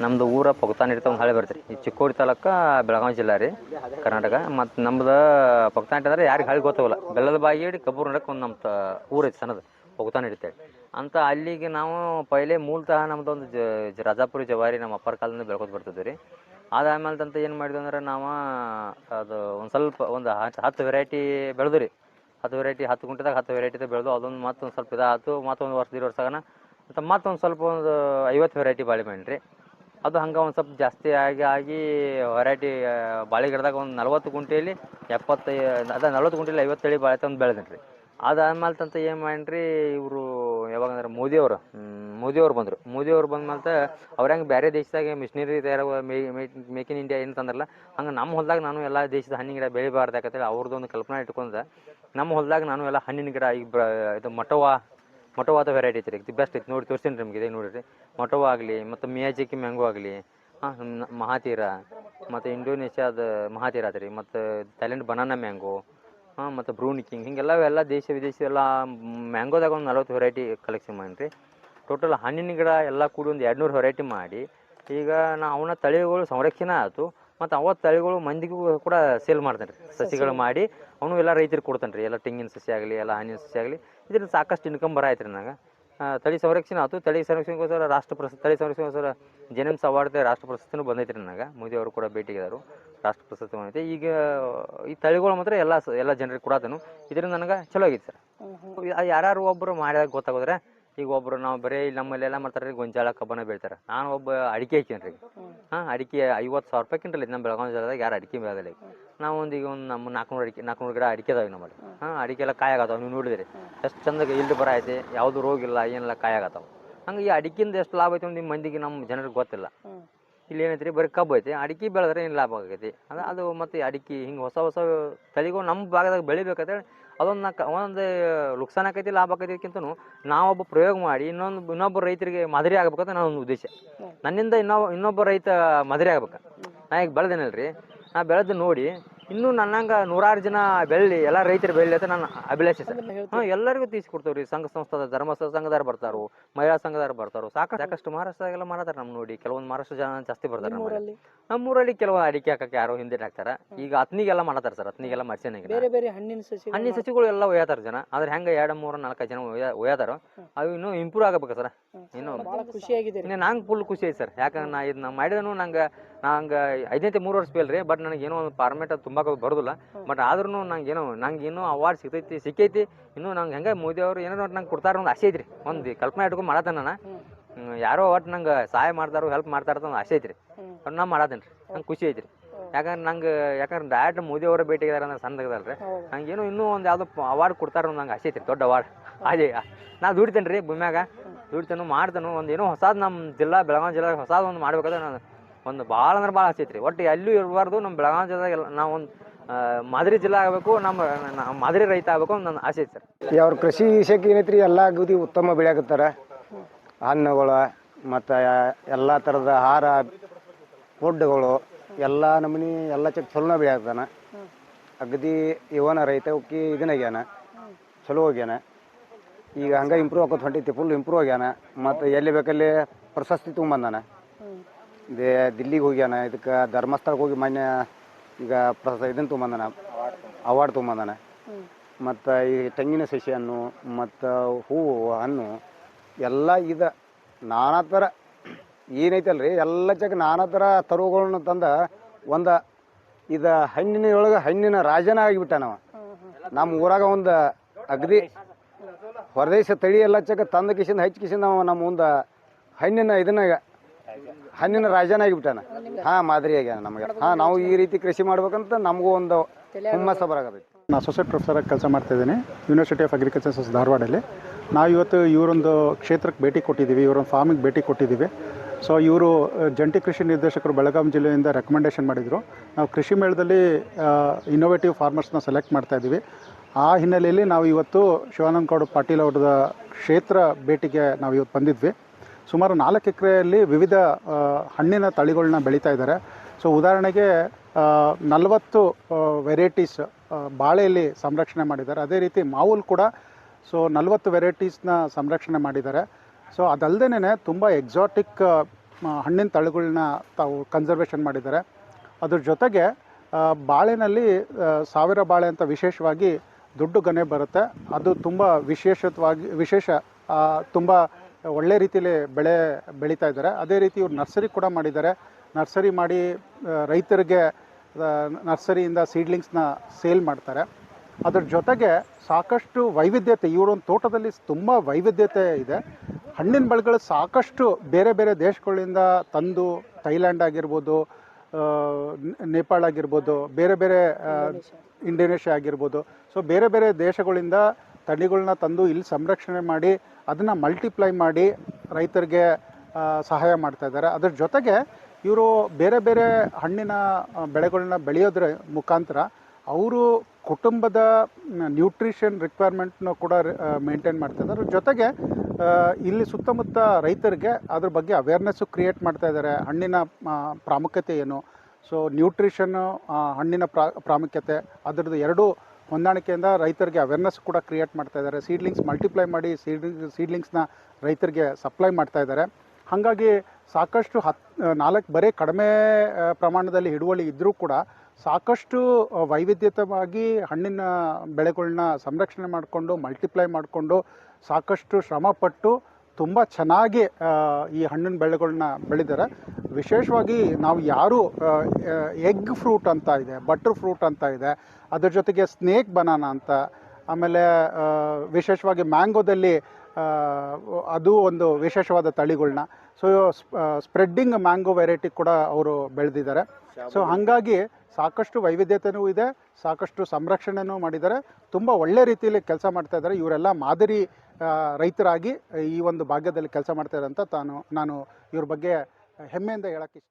ನಮ್ದು ಊರ ಇರ್ತಾವ ಒಂದು ಹಳೆ ಬರ್ತೀರಿ ಈ ಚಿಕ್ಕೋಡಿ ತಾಲೂಕ ಬೆಳಗಾವಿ ಜಿಲ್ಲೆ ರೀ, ಕರ್ನಾಟಕ. ಮತ್ತು ನಮ್ದು ಪೊಗ್ತಾನ ಇಟ್ಟಂದ್ರೆ ಯಾರಿಗೆ ಹಳ್ಳಿ ಗೊತ್ತಾಗಲ್ಲ. ಬೆಲ್ಲದ ಬಾಗೇಡಿ ಕಬ್ಬೂರ್ ನಡಕ್ಕೆ ಒಂದು ನಮ್ಮ ತ ಊರು ಐತಿ ಸಣ್ಣದು ಪೊಕ್ತಾನ ಇಡ್ತೇವೆ ಅಂತ ಅಲ್ಲಿಗೆ ನಾವು ಪೈಲೆ ಮೂಲತಃ ನಮ್ದು ಒಂದು ಜ ರಾಜಾಪುರಿ ಜವಾರಿ ನಮ್ಮ ಅಪ್ಪರ ಕಾಲದಿಂದ ಬೆಳ್ಕೊತ ಬರ್ತಿದ್ವಿ ರೀ ಅದಾದ್ಮೇಲೆ ಅಂತ ಏನು ಮಾಡಿದ್ವಿ ಅಂದ್ರೆ ನಾವು ಅದು ಒಂದು ಸ್ವಲ್ಪ ಒಂದು ಹತ್ತು ಹತ್ತು ವೆರೈಟಿ ಬೆಳೆದು ರೀ. ಹತ್ತು ವೆರೈಟಿ ಹತ್ತು ಗುಂಟೆದಾಗ ಹತ್ತು ವೆರೈಟಿದ ಬೆಳೆದು ಅದೊಂದು ಮತ್ತೊಂದು ಸ್ವಲ್ಪ ಇದಾಯ್ತು ಮತ್ತೊಂದು ವರ್ಷ ಎರಡು ವರ್ಷ ಆಗನ ಮತ್ತು ಮತ್ತೊಂದು ಸ್ವಲ್ಪ ಒಂದು ಐವತ್ತು ವೆರೈಟಿ ಬಾಳೆ ರೀ ಅದು ಹಂಗೆ ಒಂದು ಸ್ವಲ್ಪ ಜಾಸ್ತಿ ಆಗಿ ಆಗಿ ವೆರೈಟಿ ಬಾಳೆ ಗಿಡದಾಗ ಒಂದು ನಲ್ವತ್ತು ಗುಂಟೆಯಲ್ಲಿ ಎಪ್ಪತ್ತೈ, ಅದ ನಲ್ವತ್ತು ಗುಂಟೆಲಿ ಐವತ್ತು ತಳಿ ಬಾಳೆ ತಂದು ಬೆಳೆದೇನೆ ರೀ ಅದಾದ್ಮೇಲೆ ತಂತ ಏನು ಮಾಡ್ರಿ ಇವರು ಯಾವಾಗಂದ್ರೆ ಮೋದಿಯವರು ಮೋದಿಯವರು ಬಂದರು. ಮೋದಿಯವ್ರು ಬಂದ್ಮೇಲೆ ಅವ್ರು ಹೆಂಗೆ ಬೇರೆ ದೇಶದಾಗ ಮಿಷನರಿ ತಯಾರ ಮೇಕ್ ಇನ್ ಇಂಡಿಯಾ ಏನು ತಂದ್ರಲ್ಲ ಹಂಗೆ ನಮ್ಮ ಹೊಲದಾಗ ನಾನು ಎಲ್ಲ ದೇಶದ ಹಣ್ಣಿನ ಗಿಡ ಬೆಳಿಬಾರ್ದು ಯಾಕಂತೇಳಿ ಅವ್ರದ್ದು ಒಂದು ಕಲ್ಪನೆ ಇಟ್ಕೊಂಡ ನಮ್ಮ ಹೊಲದಾಗ ನಾನು ಎಲ್ಲ ಹಣ್ಣಿನ ಗಿಡ ಈಗ ಇದು ಮಟವಾ ಮಟವಾದ ವೆರೈಟಿ ಐತೆ ರೀ ಬೆಸ್ಟ್ ಐತೆ. ನೋಡಿ, ತೋರಿಸ್ತೀನಿ ರೀ ನಿಮ್ಗೆ, ಇದೆ ನೋಡಿರಿ. ಮಟವಾ ಆಗಲಿ, ಮತ್ತು ಮಿಯಾಜಿಕಿ, ಮ್ಯಾಂಗೋ ಆಗಲಿ, ಹಾಂ ಮಹಾತೀರ, ಮತ್ತು ಇಂಡೋನೇಷ್ಯಾದ ಮಹಾತೀರ ರೀ ಮತ್ತು ಥೈಲ್ಯಾಂಡ್ ಬನಾನಾ ಮ್ಯಾಂಗೋ ಹಾಂ, ಮತ್ತು ಬ್ರೂನಿ ಕಿಂಗ್ ಹಿಂಗೆಲ್ಲ ಎಲ್ಲ ದೇಶ ವಿದೇಶ ಎಲ್ಲ ಮ್ಯಾಂಗೋದಾಗ ಒಂದು ನಲ್ವತ್ತು ವೆರೈಟಿ ಕಲೆಕ್ಷನ್ ಮಾಡಿರಿ ಟೋಟಲ್ ಹಣ್ಣಿನ ಗಿಡ ಎಲ್ಲ ಕೂಡಿ ಒಂದು ಎರಡು ನೂರು ವೆರೈಟಿ ಮಾಡಿ, ಈಗ ನಾ ಅವನ ತಳಿಗಳು ಸಂರಕ್ಷಣೆ ಆಯ್ತು. ಮತ್ತು ಅವ ತಳಿಗಳು ಮಂದಿಗೂ ಕೂಡ ಸೇಲ್ ಮಾಡ್ತಾನೆ ರೀ ಸಸಿಗಳು ಮಾಡಿ ಅವನು ಎಲ್ಲ ರೈತರಿಗೆ ಕೊಡ್ತಾನೆ ರೀ ಎಲ್ಲ ತೆಂಗಿನ ಸಸಿ ಆಗಲಿ ಎಲ್ಲ ಹಣ್ಣಿನ ಸಸಿ ಆಗಲಿ. ಇದರಿಂದ ಸಾಕಷ್ಟು ಇನ್ಕಮ್ ಬರಾಯ್ತು ರೀ ನನಗೆ ತಳಿ ಸಂರಕ್ಷಣೆ ಆಯ್ತು ತಳಿ ಸಂರಕ್ಷಣೆಗೋಸ್ಕರ ರಾಷ್ಟ್ರ ಪ್ರಶಸ್ತಿ ತಳಿ ಸಂರಕ್ಷಣೆಗೋಸ್ಕರ ಜೆನೆಮ್ಸ್ ಅವಾರ್ಡ್ ರಾಷ್ಟ್ರ ಪ್ರಶಸ್ತಿನೂ ಬಂದೈತೆ ರೀ ನನಗೆ ಮೋದಿ ಅವರು ಕೂಡ ಭೇಟಿಗಿದ್ದಾರೆ ರಾಷ್ಟ್ರ ಪ್ರಶಸ್ತಿ ಬಂದೈತೆ. ಈಗ ಈ ತಳಿಗಳು ಮಾತ್ರ ಎಲ್ಲ ಸ- ಎಲ್ಲ ಜನರಿಗೆ ಕೊಡತನು. ಇದರಿಂದ ನನಗೆ ಚಲೋ ಆಗೈತೆ ಸರ್. ಯಾರು ಒಬ್ಬರು ಮಾಡಿದಾಗ ಗೊತ್ತಾಗೋದ್ರೆ ಈಗ ಒಬ್ರು ನಾವು ಬರೀ ಇಲ್ಲಿ ನಮ್ಮಲ್ಲಿ ಎಲ್ಲ ಮಾಡ್ತಾರೆ ರೀ, ಗೊಂಜಾಳ ಕಬ್ಬನ ಬೆಳಿತಾರೆ. ನಾನು ಒಬ್ಬ ಅಡಿಕೆ ಹಾಕೀನಿ ರೀ. ಹಾಂ, ಅಡಿಕೆ ಐವತ್ತು ಸಾವಿರ ರೂಪಾಯಿ ಕಿಂಟಲ್ ನಮ್ಮ ಬೆಳಗಾವಿ ಜಿಲ್ಲೆದಾಗ, ಯಾರು ಅಡಿಕೆ ಬೆಳೆದಿಲ್ಲ ಈಗ. ನಾವು ಒಂದು ಈಗ ಒಂದು ನಮ್ಮ ನಾಲ್ಕುನೂರು ಅಡಿಕೆ, ನಾಲ್ಕುನೂರು ಗಿಡ ಅಡಿಕೆ ಅದಾವೆ ನಮ್ಮಲ್ಲಿ. ಹಾಂ, ಅಡಿಕೆ ಎಲ್ಲ ಕಾಯಾಗತ್ತಾವ ನೀವು ನೋಡಿದ್ರಿ. ಎಷ್ಟು ಚಂದ ಇಲ್ಲಿ ಬರ ಐತೆ, ಯಾವುದು ರೋಗ ಇಲ್ಲ, ಏನಿಲ್ಲ ಆಗತ್ತಾವೆ ಹಂಗೆ ಈ ಅಡಿಕೆಯಿಂದ ಎಷ್ಟು ಲಾಭ ಐತೆ ಒಂದು ಮಂದಿಗೆ ನಮ್ಮ ಜನರಿಗೆ ಗೊತ್ತಿಲ್ಲ. ಇಲ್ಲಿ ಏನೈತಿ ರೀ, ಬರೀ ಕಬ್ಬು ಐತಿ. ಅಡಿಕೆ ಬೆಳೆದ್ರೆ ಏನು ಲಾಭ ಆಗೈತಿ? ಅದು ಅದು ಮತ್ತು ಅಡಿಕೆ ಹಿಂಗೆ ಹೊಸ ಹೊಸ ತಲೆಗೂ ನಮ್ಮ ಭಾಗದಾಗ ಬೆಳಿಬೇಕಂತೇಳಿ ಅದೊಂದು ನಾ ಒಂದು ನುಕ್ಸಾನ್ ಆಕೈತಿ ಲಾಭ ಆಕೈತಿಕ್ಕಿಂತನೂ ನಾವೊಬ್ಬ ಪ್ರಯೋಗ ಮಾಡಿ ಇನ್ನೊಂದು ಇನ್ನೊಬ್ಬ ರೈತರಿಗೆ ಮಾದರಿ ಆಗ್ಬೇಕಂತ ನನ್ನ ಒಂದು ಉದ್ದೇಶ. ನನ್ನಿಂದ ಇನ್ನೊಬ್ಬ ಇನ್ನೊಬ್ಬ ರೈತ ಮಾದರಿ ಆಗ್ಬೇಕು. ನಾ ಈಗ ಬೆಳೆದೇನಲ್ರಿ? ನಾ ಬೆಳೆದು ನೋಡಿ ಇನ್ನೂ ನನ್ನಂಗೆ ನೂರಾರು ಜನ ಬೆಳ್ಳಿ ಎಲ್ಲಾ ರೈತರು ಬೆಳ್ಳಿ ಅಂತ ನಾನು ಅಭಿಲಾಷೆ ಸರ್. ಹಾಂ ಎಲ್ಲರಿಗೂ ತೀಸ್ಕೊಡ್ತೇವೆ ರೀ ಸಂಘ ಸಂಸ್ಥಾದ ಧರ್ಮಸ್ಥಳ ಸಂಘದಾರ ಬರ್ತಾರೋ ಮಹಿಳಾ ಸಂಘದಾರ ಬರ್ತಾರೋ. ಸಾಕಷ್ಟು ಸಾಕಷ್ಟು. ಮಹಾರಾಷ್ಟ್ರದಾಗೆಲ್ಲ ಮಾಡತಾರ ನಮ್ಮ ನೋಡಿ. ಕೆಲವೊಂದು ಮಹಾರಾಷ್ಟ್ರ ಜನ ಜಾಸ್ತಿ ಬರ್ತಾರೆ. ನಮ್ಮೂರಲ್ಲಿ? ಕೆಲವು ಅಡಿಕೆ ಹಾಕಕ್ಕೆ ಯಾರೋ ಹಿಂದೆ ಹಾಕ್ತಾರ ಈಗ ಹತ್ನಿಗೆಲ್ಲ ಮಾಡತಾರ ಸರ್. ಹತ್ನಿಗೆಲ್ಲ ಮರ್ಸೇನಾಗ ಬೇರೆ ಬೇರೆ ಹಣ್ಣಿನ ಸಸಿ ಹಣ್ಣಿನ ಸಸಿಗಳು ಎಲ್ಲ ಒಯ್ಯತಾರ ಜನ. ಆದ್ರೆ ಹೆಂಗ ಎರಡು ಮೂರು ನಾಲ್ಕು ಜನ ಒಯ್ಯ ಒಯ್ಯತಾರ ಅವು ಇನ್ನೂ ಇಂಪ್ರೂವ್ ಆಗಬೇಕು ಸರ್. ಇನ್ನು ಖುಷಿಯಾಗಿದೆ ನಂಗೆ ಫುಲ್ ಖುಷಿ ಐತೆ ಸರ್. ಯಾಕಂದ್ರೆ ನಾ ಇದನ್ನ ಮಾಡಿದನು ನಂಗೆ ನಂಗೆ ಐದನೇ ಮೂರು ವರ್ಷ ಬೇಲ್ರಿ ಬಟ್ ನನಗೆ ಏನೋ ಒಂದು ಫಾರ್ಮೇಟ್ ಅದು ತುಂಬಾಕ ಬರೋದಿಲ್ಲ. ಬಟ್ ಆದ್ರೂ ನಂಗೆ ಏನೋ ನಂಗೆ ಇನ್ನೂ ಅವಾರ್ಡ್ ಸಿಗ್ತೈತಿ ಸಿಕ್ಕೈತಿ. ಇನ್ನೂ ನಂಗೆ ಹೆಂಗೆ ಮೋದಿ ಅವರು ಏನೋ ನಂಗೆ ಕೊಡ್ತಾರ ಒಂದು ಆಸೆ ಐತ್ರಿ. ಒಂದು ಕಲ್ಪನೆ ಇಟ್ಕೊಂಡು ಮಾಡತ್ತಾನ ನಾನು. ಯಾರೋ ಒಟ್ಟು ನಂಗೆ ಸಹಾಯ ಮಾಡ್ತಾರೋ ಹೆಲ್ಪ್ ಮಾಡ್ತಾರ ಒಂದು ಆಸೆ ಐತ್ರಿ. ಅವ್ರು ನಾ ಮಾಡತ್ತೇನೆ ರೀ ನಂಗೆ ಖುಷಿ ಐತ್ರಿ. ಯಾಕಂದ್ರೆ ನಂಗೆ ಯಾಕಂದ್ರೆ ಡೈರೆಕ್ಟ್ ಮೋದಿ ಅವರ ಇದಾರೆ ಅಂದ್ರೆ ಸಣ್ಣದಲ್ಲ ನಂಗೆ ಏನೋ ಇನ್ನೂ ಒಂದು ಯಾವುದೋ ಅವಾರ್ಡ್ ಕೊಡ್ತಾರ ನಂಗೆ ಆಸೆ ಐತ್ರಿ. ದೊಡ್ಡ ಅವಾರ್ಡ್ ಅದೇ ನಾ ದುಡಿತೇನೆ ರೀ ಭೂಮ್ಯಾಗ ದುಡಿತೇನು ಮಾಡ್ತೇನೆ ಒಂದು ಏನೋ ಹೊಸದು ನಮ್ಮ ಜಿಲ್ಲಾ ಬೆಳಗಾವಿ ಜಿಲ್ಲಾಗ ಹೊಸದೊಂದು ಒಂದು ಮಾಡ್ಬೇಕಾದ್ರೆ ನಾನು ಒಂದು ಭಾಳ ಅಂದ್ರೆ ಭಾಳ ಐತ್ರಿ. ಒಟ್ಟು ಎಲ್ಲೂ ಇರಬಾರ್ದು ನಮ್ಮ ಬೆಳಗಾವಿ ಜಿಲ್ಲೆದಾಗ ಎಲ್ಲ ನಾವು ಒಂದು ಮಾದರಿ ಜಿಲ್ಲೆ ಆಗಬೇಕು ನಮ್ಮ ಮಾದರಿ ರೈತ ಆಗಬೇಕು ನನ್ನ ಆಸೆ ಐತೆ ಸರ್. ಅವ್ರ ಕೃಷಿ ವಿಷಯಕ್ಕೆ ಏನೈತ್ರಿ, ಎಲ್ಲ ಅಗದಿ ಉತ್ತಮ ಬೆಳೆಯಾಕತ್ತಾರ? ಹಣ್ಣುಗಳು, ಮತ್ತು ಎಲ್ಲ ಥರದ ಆಹಾರ, ಫುಡ್ಗಳು, ಎಲ್ಲ ನಮೂನಿ, ಎಲ್ಲ ಚಕ್ ಚಲೋನ ಬೆಳೆಯಾಕತ್ತಾನ. ಅಗದಿ ಇವನ ರೈತ ಉಕ್ಕಿ ಇದನ್ನಾಗ್ಯಾನ ಚಲೋ ಹೋಗ್ಯಾನ ಈಗ ಹಂಗೆ ಇಂಪ್ರೂವ್ ಆಕೋತ ಹೊಂಟೈತಿ ಫುಲ್ ಇಂಪ್ರೂವ್ ಆಗ್ಯಾನ. ಮತ್ತು ಎಲ್ಲಿ ಬೇಕಲ್ಲಿ ಪ್ರಶಸ್ತಿ ತೊಗೊಂಬಂದಾನ. ದೇ ದಿಲ್ಲಿಗೆ ಹೋಗ್ಯಾನ ಇದಕ್ಕೆ ಧರ್ಮಸ್ಥಳಕ್ಕೆ ಹೋಗಿ ಮೊನ್ನೆ ಈಗ ಪ್ರಸ ಇದನ್ನು ತೊಗೊಂಬಂದಾನ ಅವಾರ್ಡ್ ತೊಗೊಂಬಂದಾನ ಮತ್ತು ಈ ತೆಂಗಿನ ಸಸಿ ಹಣ್ಣು, ಮತ್ತು ಹೂವು ಹಣ್ಣು, ಎಲ್ಲ ಇದು ನಾನಾ ಥರ ಏನೈತಲ್ಲ ರೀ ಎಲ್ಲ ಜಗ ನಾನಾ ಥರ ತರುವುಗಳನ್ನು ತಂದ ಒಂದು ಇದು ಹಣ್ಣಿನ ಒಳಗೆ ಹಣ್ಣಿನ ರಾಜನ ಆಗಿಬಿಟ್ಟಾನವ ನಾವು ನಮ್ಮ ಊರಾಗ ಒಂದು ಅಗದಿ ಹೊರದೇಶ ತಳಿ ಎಲ್ಲ ಚಕ್ಕ ತಂದ ಕಿಸಿಂದ ಹಚ್ಚ ಕಿಸಿಂದ ನಮ್ಮ ಮುಂದೆ ಹಣ್ಣಿನ ಇದನ್ನ ಹಣ್ಣಿನ ರಾಜನಾಗಿ ಆಗಿಬಿಟ್ಟಾನ. ಹಾಂ, ಮಾದರಿ ಆಗ್ಯಾನ ನಮಗೆ. ಹಾ, ನಾವು ಈ ರೀತಿ ಕೃಷಿ ಮಾಡ್ಬೇಕಂತ ನಮಗೂ ಒಂದು ಹುಮ್ಮಸ್ಸ ಬರಾಕತ್ತೈತಿ ನಾನು ಅಸೋಸಿಯೇಟ್ ಪ್ರೊಫೆಸರಾಗಿ ಕೆಲಸ ಮಾಡ್ತಾ ಇದ್ದೀನಿ. ಯೂನಿವರ್ಸಿಟಿ ಆಫ್ ಅಗ್ರಿಕಲ್ಚರ್ ಸೈನ್ಸ್ ಧಾರವಾಡಲ್ಲಿ. ನಾವು ಇವತ್ತು ಇವರೊಂದು ಕ್ಷೇತ್ರಕ್ಕೆ ಭೇಟಿ ಕೊಟ್ಟಿದ್ದೀವಿ, ಇವರೊಂದು ಫಾರ್ಮಿಗೆ ಭೇಟಿ ಕೊಟ್ಟಿದ್ದೀವಿ. ಸೊ ಇವರು ಜಂಟಿ ಕೃಷಿ ನಿರ್ದೇಶಕರು ಬೆಳಗಾವಿ ಜಿಲ್ಲೆಯಿಂದ ರೆಕಮೆಂಡೇಷನ್ ಮಾಡಿದರು. ನಾವು ಕೃಷಿ ಮೇಳದಲ್ಲಿ ಇನ್ನೋವೇಟಿವ್ ಫಾರ್ಮರ್ಸ್ನ ಸೆಲೆಕ್ಟ್ ಮಾಡ್ತಾ ಇದ್ದೀವಿ. ಆ ಹಿನ್ನೆಲೆಯಲ್ಲಿ ನಾವು ಇವತ್ತು ಶಿವಾನಂದ ಗೌಡ ಪಾಟೀಲ್ ಅವ್ರದ ಕ್ಷೇತ್ರ ಭೇಟಿಗೆ ನಾವು ಇವತ್ತು ಬಂದಿದ್ವಿ. ಸುಮಾರು ನಾಲ್ಕು ಎಕರೆಯಲ್ಲಿ ವಿವಿಧ ಹಣ್ಣಿನ ತಳಿಗಳನ್ನ ಬೆಳೀತಾ ಇದ್ದಾರೆ. ಸೊ ಉದಾಹರಣೆಗೆ ನಲವತ್ತು ವೆರೈಟೀಸ್ ಬಾಳೆಯಲ್ಲಿ ಸಂರಕ್ಷಣೆ ಮಾಡಿದ್ದಾರೆ. ಅದೇ ರೀತಿ ಮಾವೂಲ್ ಕೂಡ, ಸೊ ನಲವತ್ತು ವೆರೈಟೀಸ್ನ ಸಂರಕ್ಷಣೆ ಮಾಡಿದ್ದಾರೆ. ಸೊ ಅದಲ್ಲದೇ ತುಂಬ ಎಕ್ಸಾಟಿಕ್ ಹಣ್ಣಿನ ತಳಿಗಳನ್ನ ತಾವು ಕನ್ಸರ್ವೇಷನ್ ಮಾಡಿದ್ದಾರೆ. ಅದ್ರ ಜೊತೆಗೆ ಬಾಳೆನಲ್ಲಿ ಸಾವಿರ ಬಾಳೆ ಅಂತ ವಿಶೇಷವಾಗಿ ದೊಡ್ಡ ಗನೆ ಬರುತ್ತೆ. ಅದು ತುಂಬ ವಿಶೇಷವಾಗಿ ವಿಶೇಷ ತುಂಬ ಒಳ್ಳೆ ರೀತಿಯಲ್ಲಿ ಬೆಳೆ ಬೆಳೀತಾ ಇದ್ದಾರೆ. ಅದೇ ರೀತಿ ಇವ್ರು ನರ್ಸರಿ ಕೂಡ ಮಾಡಿದ್ದಾರೆ. ನರ್ಸರಿ ಮಾಡಿ ರೈತರಿಗೆ ನರ್ಸರಿಯಿಂದ ಸೀಡ್ಲಿಂಗ್ಸ್ನ ಸೇಲ್ ಮಾಡ್ತಾರೆ. ಅದ್ರ ಜೊತೆಗೆ ಸಾಕಷ್ಟು ವೈವಿಧ್ಯತೆ ಇವರೊಂದು ತೋಟದಲ್ಲಿ ತುಂಬ ವೈವಿಧ್ಯತೆ ಇದೆ. ಹಣ್ಣಿನ ಬೆಳೆಗಳು ಸಾಕಷ್ಟು ಬೇರೆ ಬೇರೆ ದೇಶಗಳಿಂದ ತಂದು ಥೈಲ್ಯಾಂಡ್ ಆಗಿರ್ಬೋದು ನೇಪಾಳ ಆಗಿರ್ಬೋದು ಬೇರೆ ಬೇರೆ ಇಂಡೋನೇಷ್ಯಾ ಆಗಿರ್ಬೋದು. ಸೊ ಬೇರೆ ಬೇರೆ ದೇಶಗಳಿಂದ ತಳಿಗಳನ್ನ ತಂದು ಇಲ್ಲಿ ಸಂರಕ್ಷಣೆ ಮಾಡಿ ಅದನ್ನು ಮಲ್ಟಿಪ್ಲೈ ಮಾಡಿ ರೈತರಿಗೆ ಸಹಾಯ ಮಾಡ್ತಾ ಇದ್ದಾರೆ. ಅದ್ರ ಜೊತೆಗೆ ಇವರು ಬೇರೆ ಬೇರೆ ಹಣ್ಣಿನ ಬೆಳೆಗಳನ್ನ ಬೆಳೆಯೋದ್ರ ಮುಖಾಂತರ ಅವರು ಕುಟುಂಬದ ನ್ಯೂಟ್ರಿಷನ್ ರಿಕ್ವೈರ್ಮೆಂಟ್ನ ಕೂಡ ಮೇಂಟೈನ್ ಮಾಡ್ತಾ ಇದ್ದಾರೆ. ಜೊತೆಗೆ ಇಲ್ಲಿ ಸುತ್ತಮುತ್ತ ರೈತರಿಗೆ ಅದ್ರ ಬಗ್ಗೆ ಅವೇರ್ನೆಸ್ಸು ಕ್ರಿಯೇಟ್ ಮಾಡ್ತಾ ಇದ್ದಾರೆ. ಹಣ್ಣಿನ ಪ್ರಾಮುಖ್ಯತೆ ಏನು? ಸೊ ನ್ಯೂಟ್ರಿಷನ್ನು ಹಣ್ಣಿನ ಪ್ರಾ, ಪ್ರಾಮುಖ್ಯತೆ, ಅದರದ್ದು ಎರಡು ಹೊಂದಾಣಿಕೆಯಿಂದ ರೈತರಿಗೆ ಅವೇರ್ನೆಸ್ ಕೂಡ ಕ್ರಿಯೇಟ್ ಮಾಡ್ತಾ ಇದ್ದಾರೆ. ಸೀಡ್ಲಿಂಗ್ಸ್ ಮಲ್ಟಿಪ್ಲೈ ಮಾಡಿ ಸೀಡ್ಲಿಂಗ್ ಸೀಡ್ಲಿಂಗ್ಸ್ನ ರೈತರಿಗೆ ಸಪ್ಲೈ ಮಾಡ್ತಾ ಇದ್ದಾರೆ. ಹಾಗಾಗಿ ಸಾಕಷ್ಟು ಹತ್, ನಾಲ್ಕು ಬರೀ ಕಡಿಮೆ ಪ್ರಮಾಣದಲ್ಲಿ ಹಿಡುವಳಿ ಇದ್ದರೂ ಕೂಡ ಸಾಕಷ್ಟು ವೈವಿಧ್ಯತವಾಗಿ ಹಣ್ಣಿನ ಬೆಳೆಗಳನ್ನ ಸಂರಕ್ಷಣೆ ಮಾಡಿಕೊಂಡು ಮಲ್ಟಿಪ್ಲೈ ಮಾಡಿಕೊಂಡು ಸಾಕಷ್ಟು ಶ್ರಮಪಟ್ಟು ತುಂಬ ಚೆನ್ನಾಗಿ ಈ ಹಣ್ಣಿನ ಬೆಳೆಗಳನ್ನ ಬೆಳೆದಿದ್ದಾರೆ. ವಿಶೇಷವಾಗಿ ನಾವು ಯಾರು ಎಗ್ ಫ್ರೂಟ್ ಅಂತ ಇದೆ, ಬಟರ್ ಫ್ರೂಟ್ ಅಂತ ಇದೆ, ಅದ್ರ ಜೊತೆಗೆ ಸ್ನೇಕ್ ಬನಾನಾ ಅಂತ ಆಮೇಲೆ ವಿಶೇಷವಾಗಿ ಮ್ಯಾಂಗೋದಲ್ಲಿ ಅದು ಒಂದು ವಿಶೇಷವಾದ ತಳಿಗಳನ್ನ ಸೊ ಸ್ಪ್ರೆಡ್ಡಿಂಗ್ ಮ್ಯಾಂಗೋ ವೆರೈಟಿ ಕೂಡ ಅವರು ಬೆಳೆದಿದ್ದಾರೆ. ಸೊ ಹಾಗಾಗಿ ಸಾಕಷ್ಟು ವೈವಿಧ್ಯತೆಯೂ ಇದೆ ಸಾಕಷ್ಟು ಸಂರಕ್ಷಣೆನೂ ಮಾಡಿದ್ದಾರೆ. ತುಂಬ ಒಳ್ಳೆ ರೀತಿಯಲ್ಲಿ ಕೆಲಸ ಮಾಡ್ತಾ ಇದ್ದಾರೆ. ಇವರೆಲ್ಲ ಮಾದರಿ ರೈತರಾಗಿ ಈ ಒಂದು ಭಾಗ್ಯದಲ್ಲಿ ಕೆಲಸ ಮಾಡ್ತಾ ಇದ್ದಾರೆ ಅಂತ ತಾನು ನಾನು ಇವ್ರ ಬಗ್ಗೆ ಹೆಮ್ಮೆಯಿಂದ ಹೇಳಕ್ಕೆ ಇಷ್ಟ